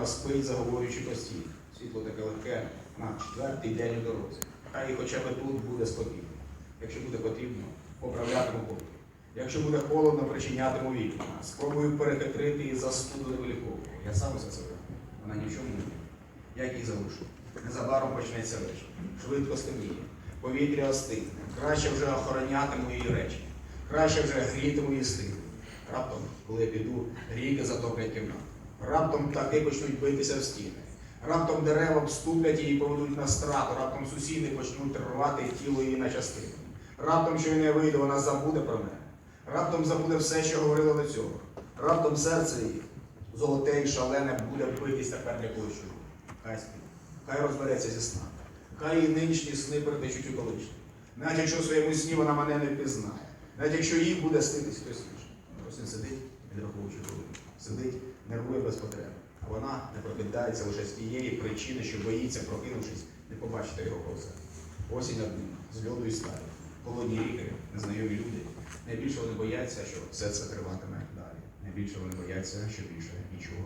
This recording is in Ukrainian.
вона спить, заговорюючи постійно. Світло таке легке на четвертий день у дорозі. Хай хоча б тут буде спокійно. Якщо буде потрібно, поправлятиму поки. Якщо буде холодно, причинятиму вікна. Спробую перехитрити і застуду не. Я сам за це знаю. Вона ні в чому не винна. Я їх залишу. Незабаром почнеться вечір. Швидко стемніє. Повітря остигне. Краще вже охоронятиму її речі. Краще вже грітиму її стигне. Раптом, коли я піду, ріки затоплять кімнату. Раптом птахи почнуть битися в стіни. Раптом дерева вступлять і поведуть на страту. Раптом сусіди почнуть рвати тіло її на частини. Раптом, що я вийде, вона забуде про мене. Раптом забуде все, що говорила до цього. Раптом серце її, золоте і шалене, буде битись тепер для когось. Хай спить. Хай розбереться зі сна. Хай її нинішні сни перетечуть у колишні. Навіть якщо в своєму сні вона мене не впізнає. Навіть якщо їй буде снитись хтось інший. Просто сидить, відраховуючи хвилину. Сидить, нервує без потреби. Вона не прокидається лише з тієї причини, що боїться, прокинувшись, не побачити його коса. Осінь над ним, з льоду і сталі. Холодні ріки, незнайомі люди. Найбільше вони бояться, що все це триватиме далі. Найбільше вони бояться, що більше нічого.